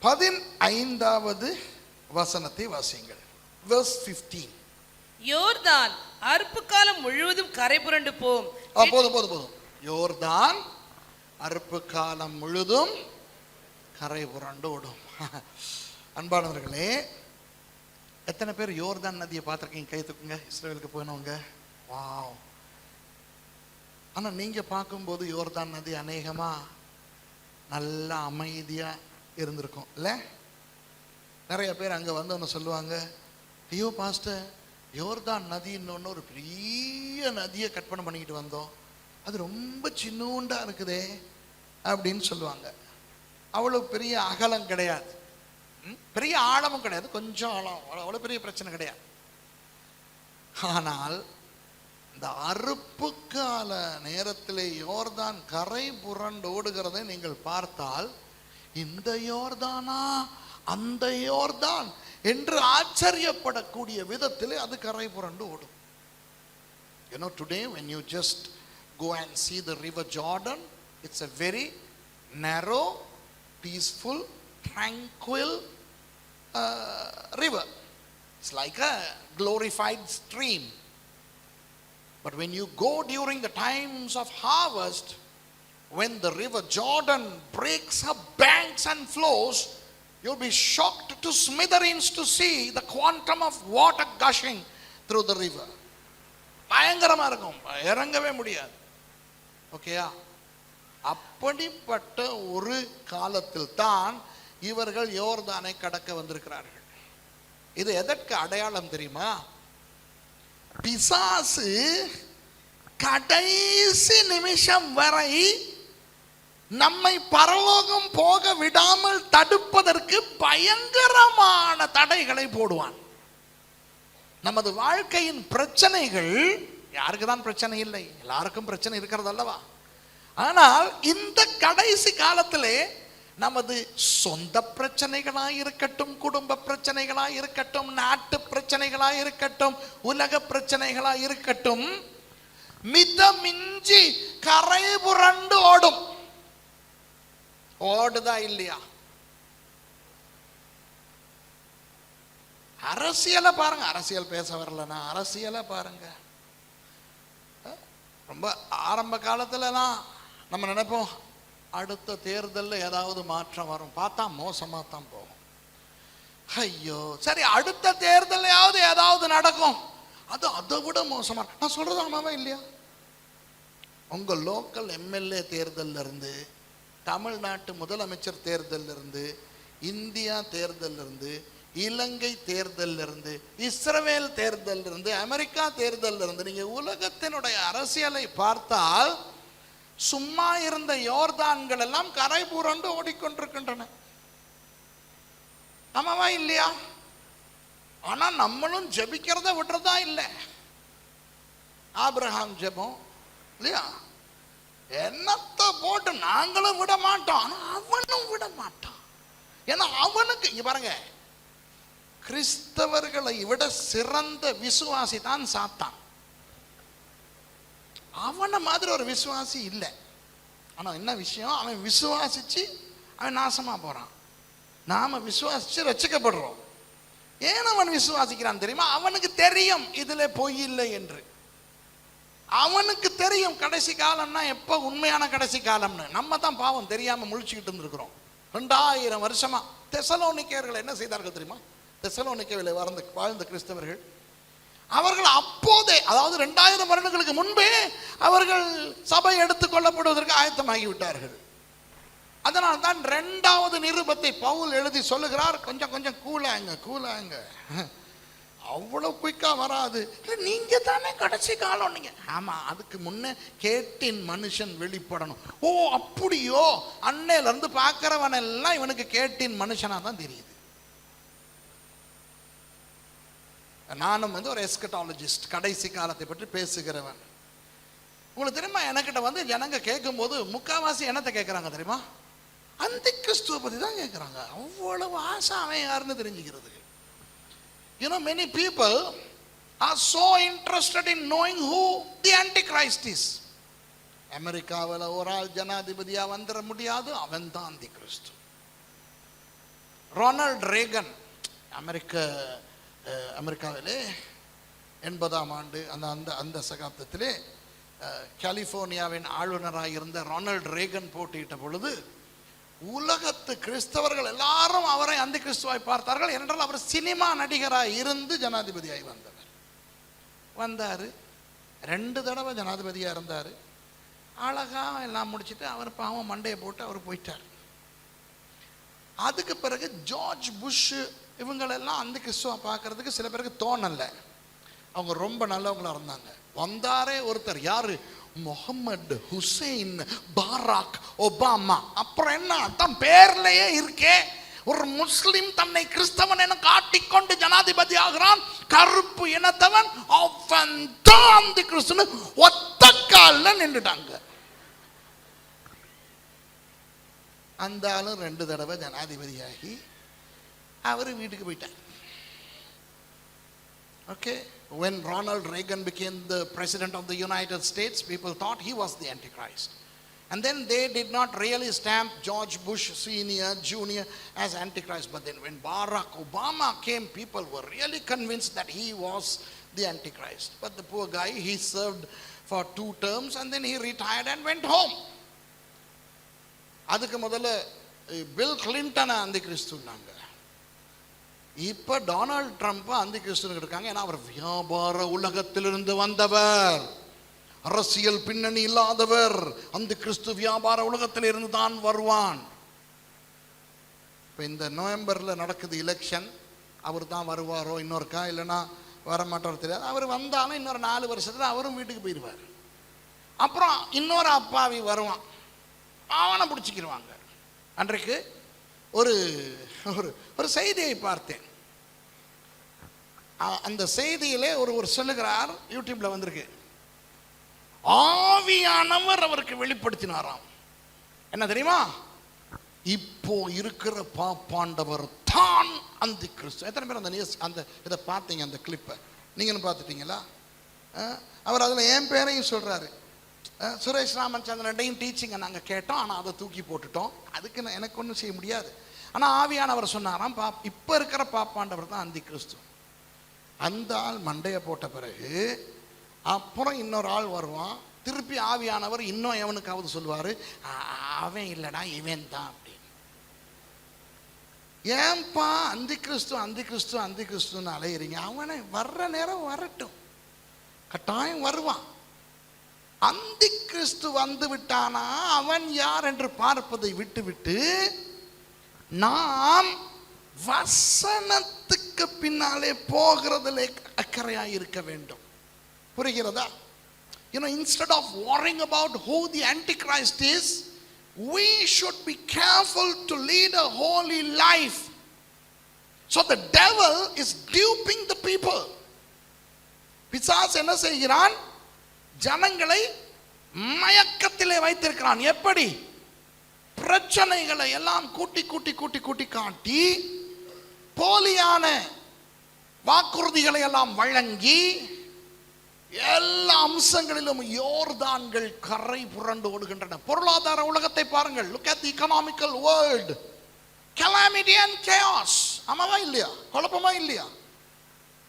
பதினைந்தாவது வசனத்தை வாசியுங்கள். Verse 15 யோர்தான் அறுப்பு காலம் முழுவதும் கரை புரண்டு போம். போதும் போதும் போதும். யோர்தான் அறுப்பு காலம் முழுதும் கரை புரண்டு ஓடும். அன்பானவர்களே எத்தனை பேர் யோர்தான் நதியை பார்த்துருக்கீங்க? கை தூக்குங்க. இஸ்ரேலுக்கு போனவங்க. வாவ் ஆனா நீங்க பார்க்கும்போது யோர்தான் நதி அநேகமா நல்லா அமைதியா இருந்திருக்கும். இல்லை? நிறைய பேர் அங்கே வந்து ஒன்று சொல்லுவாங்க ஐயோ பாஸ்டர் யோர்தான் நதின்னு ஒன்று ஒரு பெரிய நதியை கற்பனை பண்ணிக்கிட்டு வந்தோம். அது ரொம்ப சின்னூண்டாக இருக்குதே அப்படின்னு சொல்லுவாங்க. அவ்வளோ பெரிய அகலம் கிடையாது. பெரிய ஆழமும் கிடையாது. கொஞ்சம் ஆழம். அவ்வளோ பெரிய பிரச்சனை கிடையாது. ஆனால் இந்த அறுப்பு கால நேரத்திலே யோர்தான் கரை புரண்டு ஓடுகிறதை நீங்கள் பார்த்தால் இந்த யோர்தானா அந்த யோர்தான் என்று ஆச்சரியப்படக்கூடிய விதத்திலே அது கரை புரண்டு ஓடும் You know, today when you just go and see the river Jordan, it's a very narrow, peaceful, tranquil uh, river. It's like a glorified stream. But when you go during the times of harvest, when the river Jordan breaks her banks and flows, you'll be shocked to smithereens to see the quantum of water gushing through the river. பயங்கரமா இருக்கும் இறங்கவே முடியாது ஓகேயா அப்படிப்பட்ட ஒரு காலத்தில் தான் இவர்கள் யோர்தானை கடக்க வந்திருக்கிறார்கள் இது எதற்கு அடையாளம் தெரியுமா பிசாசு கடைசி நிமிஷம் வரை நம்மை பரலோகம் போக விடாமல் தடுப்பதற்கு பயங்கரமான தடைகளை போடுவான். நமது வாழ்க்கையின் பிரச்சனைகள் யாருக்கு தான் பிரச்சனை இல்லை எல்லாருக்கும் பிரச்சனை இருக்கிறது அல்லவா? ஆனால் இந்த கடைசி காலத்திலே நமது சொந்த பிரச்சனைகளாக இருக்கட்டும் குடும்ப பிரச்சனைகளாக இருக்கட்டும் நாட்டு பிரச்சனைகளாக இருக்கட்டும் உலக பிரச்சனைகளாக இருக்கட்டும் மிதமிஞ்சி கரை புரண்டு ஓடும். ஓடுதா இல்லையா? அரசியலை பாருங்க. அரசியல் பேச வரலன்னா அரசியலை பாருங்க. ரொம்ப ஆரம்ப காலத்துலலாம் நம்ம நினைப்போம் அடுத்த தேர்தலில் ஏதாவது மாற்றம் வரும். பார்த்தா மோசமாக தான் போகும். ஐயோ சரி அடுத்த தேர்தலையாவது ஏதாவது நடக்கும். அது அதை விட மோசமா. நான் சொல்றது ஆமாவா இல்லையா? உங்க லோக்கல் எம்எல்ஏ தேர்தல்ல இருந்து தமிழ்நாட்டு முதலமைச்சர் தேர்தல்ல இருந்து இந்தியா தேர்தல்ல இருந்து இலங்கை தேர்தல்ல இருந்து இஸ்ரவேல் தேர்தலிருந்து அமெரிக்கா தேர்தல்ல இருந்து நீங்க உலகத்தினுடைய அரசியலை பார்த்தால் சும்மா இருந்த யோர்தான்கள் எல்லாம் கரை புரண்டு ஓடிக்கொண்டிருக்கின்றன. ஆமாவா இல்லையா? ஆனா நம்மளும் ஜபிக்கிறத விடுறதா இல்லை. ஆப்ரஹாம் ஜெபம் இல்லையா? என்னத்தை போட்டு நாங்களும் விட மாட்டோம் ஆனா அவனும் விட மாட்டான். ஏன்னா அவனுக்கு இங்க பாருங்க கிறிஸ்தவர்களை விட சிறந்த விசுவாசி தான் சாத்தான். அவனை மாதிரி ஒரு விசுவாசி இல்லை. ஆனா என்ன விஷயம்? அவன் விசுவாசிச்சு அவன் நாசமா போறான். நாம விசுவாசிச்சு ரச்சிக்கப்படுறோம் ஏன் அவன் விசுவாசிக்கிறான் தெரியுமா? அவனுக்கு தெரியும் இதில் பொய் இல்லை என்று. அவனுக்கு தெரியும் கடைசி காலம்னா எப்போ உண்மையான கடைசி காலம்னு. நம்ம தான் பாவம் தெரியாம முழிச்சுக்கிட்டு இருந்திருக்கிறோம். ரெண்டாயிரம் வருஷமா தெசலோனிக்கையர்கள் என்ன செய்தார்கள் தெரியுமா? தெசலோனிக்கவில் வாழ்ந்த வாழ்ந்த கிறிஸ்தவர்கள். அவர்கள் அப்போதே அதாவது ரெண்டாயிரம் வருடங்களுக்கு முன்பே அவர்கள் சபை எடுத்துக் கொள்ளப்படுவதற்கு ஆயத்தமாகி விட்டார்கள் அதனால் தான் ரெண்டாவது நிருபத்தை பவுல் எழுதி சொல்லுகிறார். கொஞ்சம் கொஞ்சம் கூலாங்க கூலாங்க. அவ்வளோ குயிக்காக வராது. இல்லை நீங்கள் தானே கடைசி காலம் நீங்கள் ஆமாம் அதுக்கு முன்னே கேட்டின் மனுஷன் வெளிப்படணும். ஓ அப்படியோ? அன்னையிலேருந்து பார்க்குறவன் எல்லாம் இவனுக்கு கேட்டின் மனுஷனா தான் தெரியுது. நானும் வந்து ஒரு எஸ்கட்டாலஜிஸ்ட் கடைசி காலத்தை பற்றி பேசுகிறவன். உங்களுக்கு தெரியுமா எனக்கிட்ட வந்து ஜனங்க கேட்கும்போது முக்காவாசி என்னத்தை கேட்குறாங்க தெரியுமா? அந்த கிறிஸ்துவ பற்றி தான் கேட்குறாங்க. அவ்வளவு ஆசை அவன் யாருன்னு தெரிஞ்சுக்கிறதுக்கு. You know, many people are so interested in knowing who the Antichrist is. அமெரிக்காவில் ஒரு ஆள் ஜனாதிபதியாக வந்துட முடியாது அவன் தான் தி கிறிஸ்து ரொனால்ட் ரேகன் அமெரிக்க அமெரிக்காவிலே எண்பதாம் ஆண்டு அந்த அந்த அந்த சகாப்தத்திலே கலிஃபோர்னியாவின் ஆளுநராக இருந்த ரொனால்ட் ரேகன் போட்டியிட்ட பொழுது உலகத்து கிறிஸ்தவர்கள் எல்லாரும் அவரை அந்த கிறிஸ்துவாய் பார்த்தார்கள் என்றால் அவர் சினிமா நடிகராக இருந்து ஜனாதிபதியாகி வந்தவர் வந்தார். ரெண்டு தடவை ஜனாதிபதியாக இருந்தார். அழகா எல்லாம் முடிச்சுட்டு அவர் பாவம் மண்டையை போட்டு அவர் போயிட்டார். அதுக்கு பிறகு ஜார்ஜ் புஷ் இவங்களெல்லாம் அந்த கிறிஸ்துவ பார்க்கறதுக்கு சில பேருக்கு தோணல. அவங்க ரொம்ப நல்லவங்களா இருந்தாங்க. வந்தாரே ஒருத்தர். யாரு? Mohammed Hussein Barack Obama. அப்புறம் என்ன? அதான் பேர்லயே இருக்கே. ஒரு முஸ்லிம் தன்னை கிறிஸ்தவன் என காட்டிக்கொண்டு ஜனாதிபதி ஆகிறான். கருப்பு இனத்தவன் அவன் தான் கிறிஸ்துன்னு ஒத்த காலில் நின்றுட்டாங்க. அந்த ஆளும் ரெண்டு தடவை ஜனாதிபதியாகி அவர் வீட்டுக்கு போயிட்டார். Okay when Ronald Reagan became the president of the United States, people thought he was the Antichrist. And then they did not really stamp George Bush Sr., Jr. as Antichrist. But then when Barack Obama came, people were really convinced that he was the Antichrist. But the poor guy, he served for two terms and then he retired and went home. அதுக்கு முதல்ல bill கிளின்டனை அந்த கிறிஸ்துனாங்க இப்ப Donald Trump அந்த கிறிஸ்துவ இருக்காங்க. ஏன்னா அவர் வியாபார உலகத்திலிருந்து வந்தவர். அரசியல் பின்னணி இல்லாதவர். அந்த கிறிஸ்து வியாபார உலகத்தில் இருந்து தான் வருவான். இப்போ இந்த நவம்பரில் நடக்குது எலெக்ஷன் அவர் தான் வருவாரோ இன்னொருக்கா? இல்லைன்னா வரமாட்டாரோ தெரியாது. அவர் வந்தாலும் இன்னொரு நாலு வருஷத்துல அவரும் வீட்டுக்கு போயிடுவார் அப்புறம் இன்னொரு அப்பாவி வருவான். அவனை பிடிச்சிக்கிடுவாங்க அன்றைக்கு ஒரு ஒரு ஒரு செய்தியை பார்த்தேன். அந்த செய்தியிலே ஒரு ஒரு சொல்லுகிறார் யூடியூப்ல வந்திருக்கு. ஆவியானவர் அவருக்கு வெளிப்படுத்தினாராம். என்ன தெரியுமா? இப்போ இருக்கிற பாப்பாண்டவர் தான் அந்த கிறிஸ்து. எத்தனை பேர் அந்த நியூஸ் அந்த இதை பார்த்தீங்க அந்த கிளிப்பை நீங்களும் பார்த்துட்டீங்களா? அவர் அதில் என் பேரையும் சொல்கிறாரு சுரேஷ் ராமச்சந்திரன்டையும் டீச்சிங்கை நாங்கள் கேட்டோம். ஆனால் அதை தூக்கி போட்டுட்டோம். அதுக்கு நான் எனக்கு ஒன்றும் செய்ய முடியாது. ஆனால் ஆவியானவர் சொன்னாராம் பா இப்போ இருக்கிற பாப்பாண்டவர் தான் அந்தி கிறிஸ்து அந்த ஆள் மண்டையை போட்ட பிறகு அப்புறம் இன்னொரு ஆள் வருவான். திருப்பி ஆவியானவர் இன்னும் எவனுக்காவது சொல்லுவார் அவன் இல்லைடா இவன் தான் அப்படின்னு. ஏன்பா அந்தி கிறிஸ்து அந்தி கிறிஸ்து அந்தி கிறிஸ்துன்னு அலையிறீங்க? அவனை வர்ற நேரம் வரட்டும். கட்டாயம் வருவான். அந்த கிறிஸ்து வந்து விட்டானா அவன் யார் என்று பார்ப்பதை விட்டுவிட்டு நாம் வசனத்துக்கு பின்னாலே போகிறதிலே அக்கறையாக இருக்க வேண்டும் புரிகிறதா you know instead of worrying about who the antichrist is we should be careful to lead a holy life. So the devil is duping the people. பிசாஸ் என்ன செய்கிறான் ஜனங்களை மயக்கத்திலே வைத்திருக்கிறான். எப்படி? பிரச்சனைகளை எல்லாம் கூட்டி கூட்டி கூட்டி கூட்டி காட்டி போலியான வாக்குறுதிகளை எல்லாம் வழங்கி எல்லா அம்சங்களிலும் யோர்தான்கள் கரை புரண்டு ஓடுகின்றன. பொருளாதார உலகத்தை பாருங்கள். Look at the economical world. Calamity and chaos. ஆமாவா இல்லையா? குழப்பமா இல்லையா?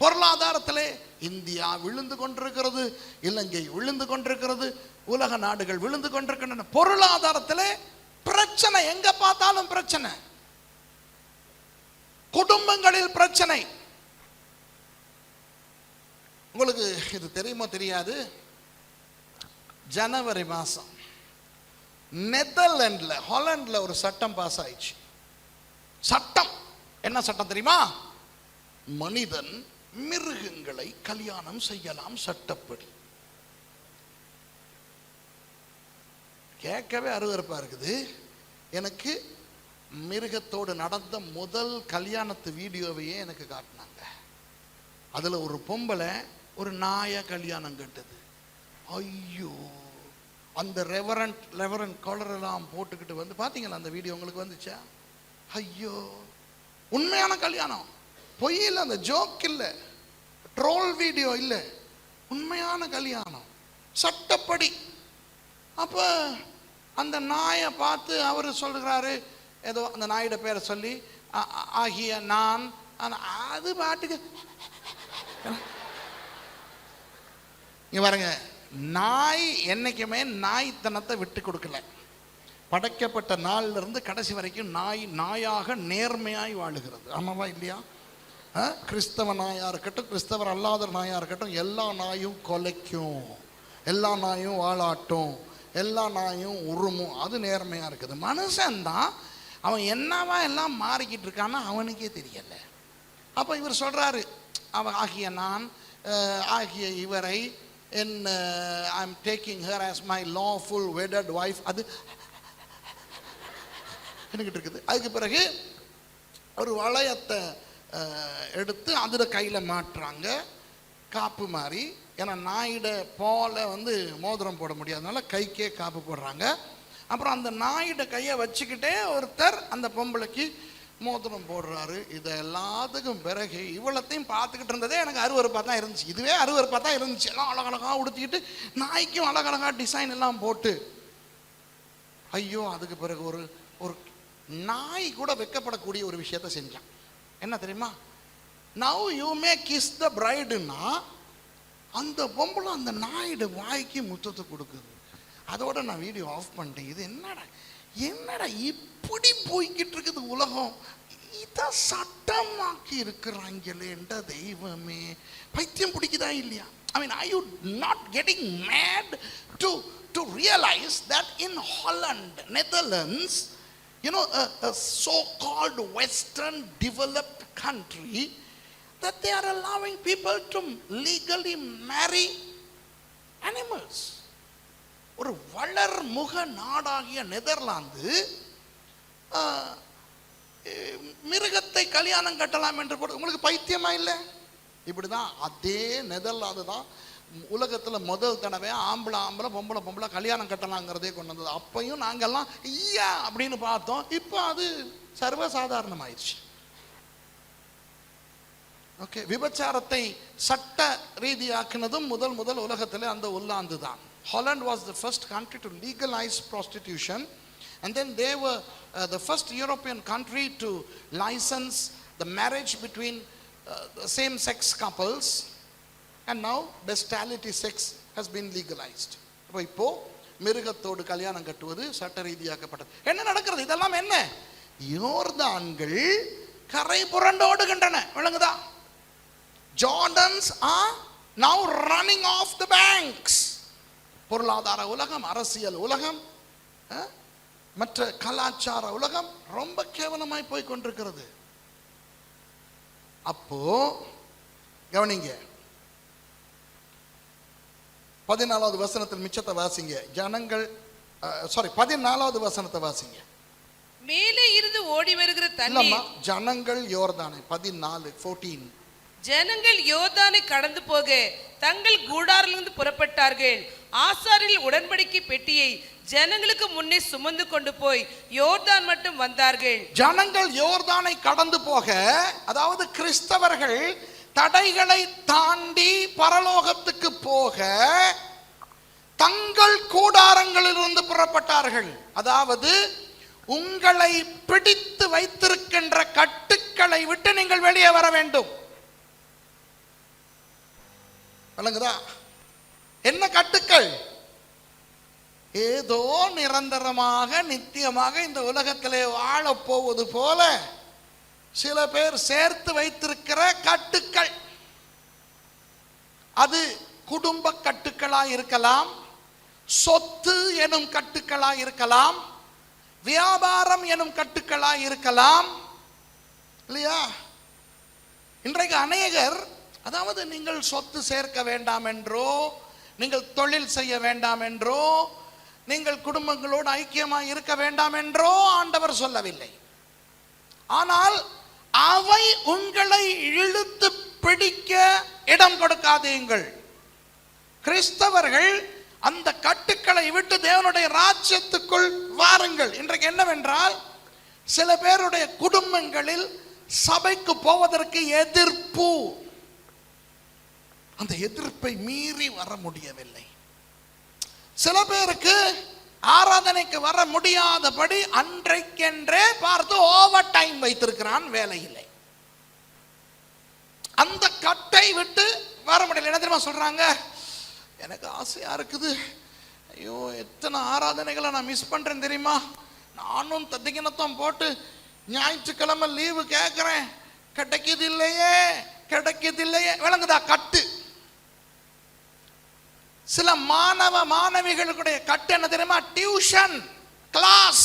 பொருளாதாரத்திலே இந்தியா விழுந்து கொண்டிருக்கிறது இலங்கை விழுந்து கொண்டிருக்கிறது உலக நாடுகள் விழுந்து கொண்டிருக்கின்றன. பொருளாதாரத்திலே பிரச்சனை எங்க பார்த்தாலும் பிரச்சனை. குடும்பங்களில் பிரச்சனை. உங்களுக்கு இது தெரியுமோ தெரியாது? ஜனவரி மாதம் நெதர்லாண்டில் ஹாலண்டில் ஒரு சட்டம் பாஸ் ஆயிடுச்சு. சட்டம். என்ன சட்டம் தெரியுமா? மனிதன் மிருகங்களை கல்யாணம் செய்யலாம் சட்டப்படி. கேட்கவே அருவருப்பா இருக்குது. எனக்கு மிருகத்தோடு நடந்த முதல் கல்யாணத்து வீடியோவையே எனக்கு காட்டினாங்க. அதுல ஒரு பொம்பளை ஒரு நாயை கல்யாணம் கட்டுது. ஐயோ! அந்த ரெவரண்ட் ரெவரண்ட் கலர் எல்லாம் போட்டுக்கிட்டு வந்து பாத்தீங்களா அந்த வீடியோ உங்களுக்கு வந்துச்சா? ஐயோ! உண்மையான கல்யாணம். பொய் இல்லை அந்த ஜோக் இல்லை. ட்ரோல் வீடியோ இல்லை. உண்மையான கல்யாணம். சட்டப்படி. அப்போ அந்த நாயை பார்த்து அவர் சொல்கிறாரு ஏதோ அந்த நாயோட பேரை சொல்லி ஆகிய நான். அது பாட்டுக்கு இங்க பாருங்க நாய் என்னைக்குமே நாய்த்தனத்தை விட்டு கொடுக்கல. படைக்கப்பட்ட நாள்ல இருந்து கடைசி வரைக்கும் நாய் நாயாக நேர்மையாய் வாழுகிறது. ஆமாவா இல்லையா? கிறிஸ்தவ நாயாக இருக்கட்டும் கிறிஸ்தவர் அல்லாத நாயாக இருக்கட்டும் எல்லா நாயும் கொலைக்கும் எல்லா நாயும் வாழாட்டும் எல்லா நாயும் உருமும். அது நேர்மையாக இருக்குது. மனுஷன்தான் அவன் என்னவா எல்லாம் மாறிக்கிட்டு இருக்கான்னு அவனுக்கே தெரியலை. அப்போ இவர் சொல்கிறாரு அவன் ஆகிய நான் ஆகிய இவரை என் I am taking her as my lawful wedded wife அது எனக்கிட்டு இருக்குது? அதுக்கு பிறகு ஒரு வளையத்தை எடுத்து அதில் கையில் மாட்டுறாங்க. காப்பு மாதிரி ஏன்னா நாயிட போல வந்து மோதிரம் போட முடியாதனால கைக்கே காப்பு போடுறாங்க. அப்புறம் அந்த நாயிட கையை வச்சுக்கிட்டே ஒருத்தர் அந்த பொம்பளைக்கு மோதிரம் போடுறாரு. இது எல்லாத்துக்கும் பிறகு இவ்வளத்தையும் பார்த்துக்கிட்டு இருந்ததே எனக்கு அருவறுப்பாக தான் இருந்துச்சு. இதுவே அருவறுப்பாக தான் இருந்துச்சு. எல்லாம் அழகழகாக உடுத்திக்கிட்டு நாய்க்கும் அழகழகா டிசைன் எல்லாம் போட்டு. ஐயோ அதுக்கு பிறகு ஒரு ஒரு நாய் கூட வெக்கப்படக்கூடிய ஒரு விஷயத்த செஞ்சான். என்ன தெரியுமா? Now you may kiss the பிரைடுன்னா அந்த பொம்பளை அந்த நாயுடு வாய்க்கு முத்தத்தை கொடுக்குது. அதோட நான் வீடியோ ஆஃப் பண்ணிட்டேன். இது என்னடா என்னடா இப்படி போய்கிட்டு இருக்குது உலகம்? இதை சட்டமாக்கி இருக்கிறாங்களேன்ற தெய்வமே. பைத்தியம் பிடிக்குதா இல்லையா? I mean I you not getting mad to to realize that in Holland Netherlands you know, a, a so-called Western developed country, that they are allowing people to legally marry animals. ஒரு வளர்முக நாடாகிய Netherlands மிருகத்தை கல்யாணம் கட்டலாம் என்று போட்டு உங்களுக்கு பைத்தியமா இல்லை இப்படிதான் அதே நெதர்லாந்து தான் உலகத்துல முதல் தடவை ஆம்பளை ஆம்பளை பொம்பளை பொம்பளை கல்யாணம் கட்டலாங்கிறதே கொண்டு வந்தது. அப்பையும் நாங்கெல்லாம் ஐயா! அப்படின்னு பார்த்தோம். இப்போ அது சர்வசாதாரணமாயிடுச்சு ஓகே விபச்சாரத்தை சட்ட ரீதியாக்கினதும் முதல் முதல் உலகத்தில் அந்த உல்லாந்து தான். Holland was the first country to legalize prostitution and then they the first European country to license the marriage between same sex couples and now bestiality sex has been legalized இப்போ அப்போ இப்போ மிருகத்தோடு கல்யாணம் கட்டுவது சட்ட ரீதியாக்கப்பட்டது என்ன நடக்கிறது? இதெல்லாம் என்ன? யோர்தான்கள் கரை புரண்டோடுகின்றன விளங்குதா? Jordans are now running of the banks பொருளாதார உலகம் அரசியல் உலகம் மற்ற கலாச்சார உலகம் ரொம்ப கேவலமாய் போய் கொண்டிருக்கிறது. அப்போ கவனிங்க பதினாலாவது வசனத்தில் மிச்சத்தை வாசிங்க. ஜனங்கள் சாரி பதினாலாவது வசனத்தை வாசிங்க. மேலே இருந்து ஓடி வருகிற தண்ணீர் ஜனங்கள் யோர்தானே பதினாலு ஃபோர்டீன் ஜனங்கள் யோர்தானை கடந்து போக தங்கள் கூடாரிலிருந்து புறப்பட்டார்கள். ஆசாரில் உடன்படிக்கை பெட்டியை ஜனங்களுக்கு முன்னே சுமந்து கொண்டு போய் யோர்தான் மட்டும் வந்தார்கள். ஜனங்கள் யோர்தானை கடந்து போக அதாவது கிறிஸ்தவர்கள் தடைகளை தாண்டி பரலோகத்துக்கு போக தங்கள் கூடாரங்களிலிருந்து புறப்பட்டார்கள். அதாவது உங்களை பிடித்து வைத்திருக்கின்ற கட்டுக்களை விட்டு நீங்கள் வெளியே வர வேண்டும். விளங்குதா? என்ன கட்டுக்கள்? ஏதோ நிரந்தரமாக நித்தியமாக இந்த உலகத்திலே வாழப் போவது போல சில பேர் சேர்த்து வைத்திருக்கிற கட்டுக்கள். அது குடும்ப கட்டுக்களாக இருக்கலாம் சொத்து எனும் கட்டுக்களாக இருக்கலாம் வியாபாரம் எனும் கட்டுக்களாக இருக்கலாம் இல்லையா? இன்றைக்கு அநேகர் அதாவது நீங்கள் சொத்து சேர்க்க வேண்டாம் என்றோ நீங்கள் தொழில் செய்ய வேண்டாம் என்றோ நீங்கள் குடும்பங்களோடு ஐக்கியமாக இருக்க வேண்டாம் என்றோ ஆண்டவர் சொல்லவில்லை. ஆனால் அவை உங்களை இழுத்து பிடிக்க இடம் கொடுக்காதீங்கள் கிறிஸ்தவர்கள் அந்த கட்டுக்களை விட்டு தேவனுடைய ராஜ்யத்துக்குள் வாருங்கள். இன்றைக்கு என்னவென்றால் சில பேருடைய குடும்பங்களில் சபைக்கு போவதற்கு எதிர்ப்பு. அந்த எதிர்ப்பை மீறி வர முடியவில்லை. சில பேருக்கு ஆராதனைக்கு வர முடியாதபடி அன்றைக்கென்றே பார்த்து ஓவர் டைம் வைத்திருக்கிறான் வேலையில்லை. அந்த கட்டை விட்டு வர முடியல. என்ன தெரியுமா சொல்றாங்க? எனக்கு ஆசையா இருக்குது. ஐயோ எத்தனை ஆராதனைகளை நான் மிஸ் பண்றேன் தெரியுமா? நானும் தத்திகினத்தம் போட்டு ஞாயிற்றுக்கிழமை லீவு கேட்குறேன் கிடைக்கிது இல்லையே? கிடைக்கிது இல்லையே? விளங்குதா கட்டு? சில மாணவ மாணவிகளுடைய கட்டு என்ன தெரியுமா? டியூஷன் கிளாஸ்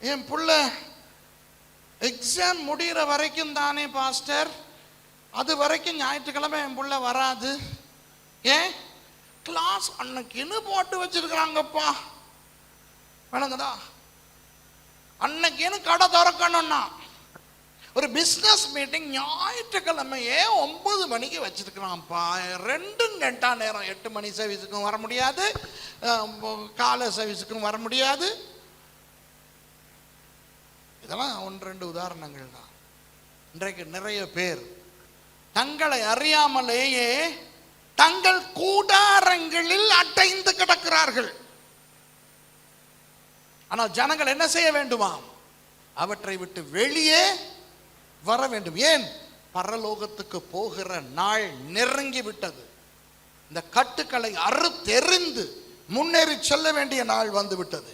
என் புள்ள எக்ஸாம் முடிகிற வரைக்கும் தானே பாஸ்டர் அது வரைக்கும் ஞாயிற்றுக்கிழமை என் புள்ள வராது. ஏன்? கிளாஸ் அன்னைக்குன்னு போட்டு வச்சிருக்கிறாங்கப்பா. விளங்குதா? அன்னைக்குன்னு கடை திறக்கணும்னா. ஒரு பிஸ்னஸ் மீட்டிங் ஞாயிற்றுக்கிழமையே ஒன்பது மணிக்கு வச்சுருக்கிறான்ப்பா ரெண்டும் கெட்டா நேரம் எட்டு மணி சர்வீஸுக்கும் வர முடியாது. காலை சர்வீஸுக்கும் வர முடியாது. இதெல்லாம் ஒன்று ரெண்டு உதாரணங்கள் தான். இன்றைக்கு நிறைய பேர் தங்களை அறியாமலேயே தங்கள் கூடாரங்களில் அடைந்து கிடக்கிறார்கள். ஆனால் ஜனங்கள் என்ன செய்ய வேண்டுமாம்? அவற்றை விட்டு வெளியே வர வேண்டும். ஏன்? பரலோகத்துக்கு போகிற நாள் நெருங்கி விட்டது. இந்த கட்டுக்களை அறுத்தெறிந்து முன்னேறி செல்ல வேண்டிய நாள் வந்து விட்டது.